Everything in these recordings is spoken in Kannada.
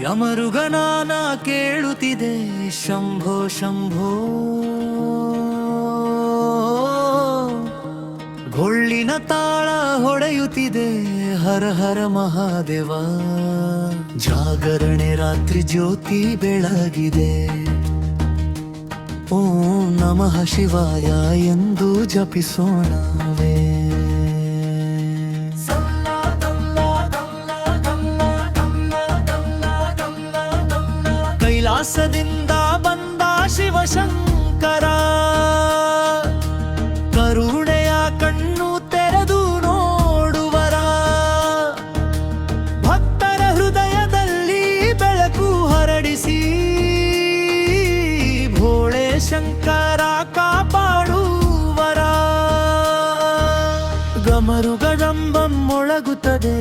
ಯಮರುಗನಾನ ಕೇಳುತ್ತಿದೆ, ಶಂಭೋ ಶಂಭೋ. ಗೊಳ್ಳಿನ ತಾಳ ಹೊಡೆಯುತ್ತಿದೆ, ಹರ ಹರ ಮಹಾದೇವ. ಜಾಗರಣೆ ರಾತ್ರಿ ಜ್ಯೋತಿ ಬೆಳಗಿದೆ. ಓಂ ನಮಃ ಶಿವಾಯ ಎಂದು ಜಪಿಸೋಣವೇ. ಶಿವಶಂಕರ ಕರುಣೆಯ ಕಣ್ಣು ತೆರೆದು ನೋಡುವರ. ಭಕ್ತರ ಹೃದಯದಲ್ಲಿ ಬೆಳಕು ಹರಡಿಸಿ. ಭೋಳೆ ಶಂಕರ ಕಾಪಾಡುವರ. ಗಮರು ಗಜಂಬಂ ಮೊಳಗುತ್ತದೆ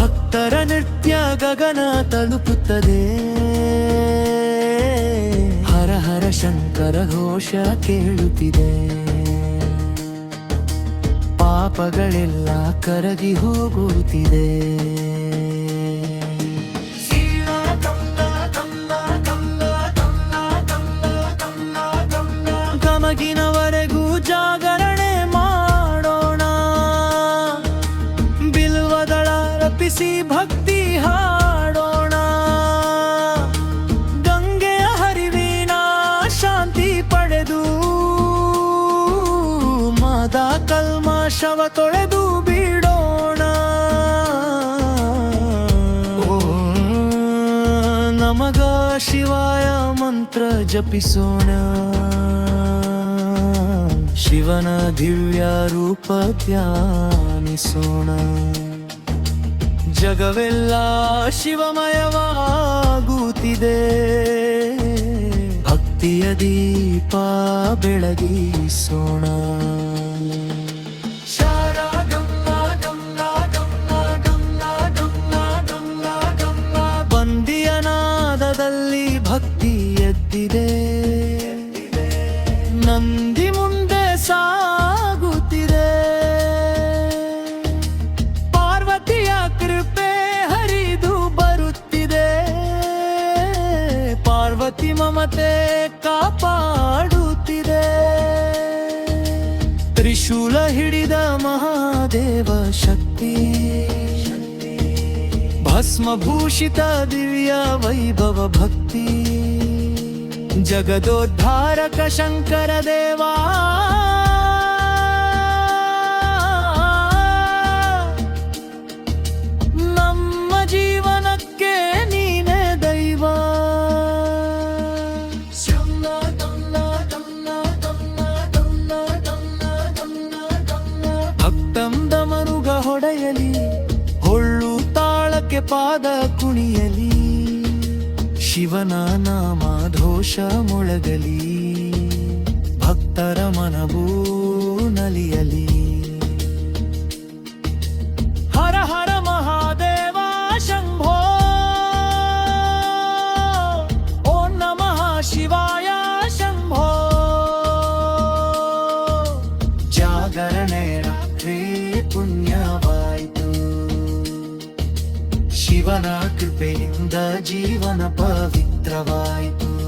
ಭಕ್ತರ ನೃತ್ಯ ಗಗನ ತಲುಪುತ್ತದೆ. ಹರ ಶಂಕರ ಘೋಷ ಕೇಳುತ್ತಿದೆ. ಪಾಪಗಳೆಲ್ಲ ಕರಗಿ ಹೋಗುತ್ತಿದೆ. ಗಮಗಿನವರೆಗೂ ಜಾಗರಣೆ ಮಾಡೋಣ. ಬಿಲ್ವದಳ ರಪಿಸಿ ಭಕ್ತಿ ಕಲ್ಮಶವ ತೊಳೆದು ಬಿಡೋಣ. ನಮಗ ಶಿವಾಯ ಮಂತ್ರ ಜಪಿಸೋಣ. ಶಿವನ ದಿವ್ಯ ರೂಪ ಧ್ಯಾನಿಸೋಣ. ಜಗವೆಲ್ಲ ಶಿವಮಯವಾಗುತ್ತಿದೆ. ಭಕ್ತಿಯ ದೀಪ ಬೆಳಗಿಸೋಣ. ಎದ್ದಿದೆ ನಂದಿ ಮುಂದೆ ಸಾಗುತ್ತಿದೆ. ಪಾರ್ವತಿಯ ಕೃಪೆ ಹರಿದು ಬರುತ್ತಿದೆ. ಪಾರ್ವತಿ ಮಮತೆ ಕಾಪಾಡುತ್ತಿದೆ. ತ್ರಿಶೂಲ ಹಿಡಿದ ಮಹಾದೇವ ಶಕ್ತಿ. ಭಸ್ಮಭೂಷಿತ ದಿವ್ಯ ವೈಭವ ಭಕ್ತಿ. ಜಗದೋದ್ಧಾರಕ ಶಂಕರ ದೇವಾ. ನಮ್ಮ ಜೀವನಕ್ಕೆ ನೀನೆ ದೈವ. ಭಕ್ತಂದ ಮನುಗ ಹೊಡೆಯಲಿ ಹೊಳ್ಳು ತಾಳಕ್ಕೆ ಪಾದ ಕುಣಿಯಲಿ. ಶಿವನ ನಾಮ ಘೋಷ ಮೊಳಗಲಿ ಭಕ್ತರ ಮನವೂ ನಲಿಯಲಿ. ಹರ ಹರ ಮಹಾದೇವ ಶಂಭೋ, ಓಂ ನಮಃ ಶಿವಾಯ ಶಂಭೋ. ಜಾಗರಣೆ ರಾತ್ರಿ ಪುಣ್ಯವಾಯಿತು. ಶಿವನ ಕೃಪೆಯಿಂದ ಜೀವನ ಪವಿತ್ರವಾಯಿತು.